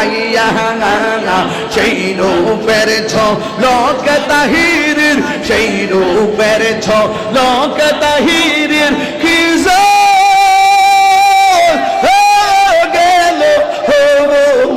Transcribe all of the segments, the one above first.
দেখাইয়া সেই রূপের ছ লোক তাহিরের, সেই রূপের ছ লোক তাহিরের কি গেল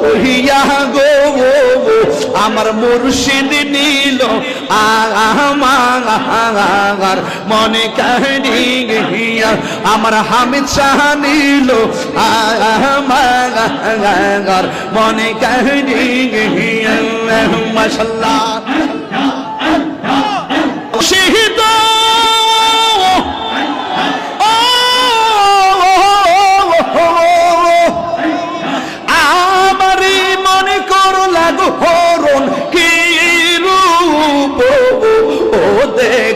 হইয়া গো। আমার মুর্শিদ নীল আমার মনে কাহিনী গিয়া আমার হামিদ শাহ নীল আমার মনে কাহিনী গিয়া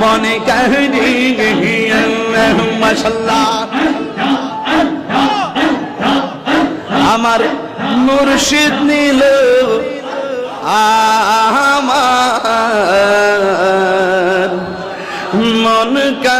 মনে কাহিনী আমার মুর্শিদ নীল আমার মন কা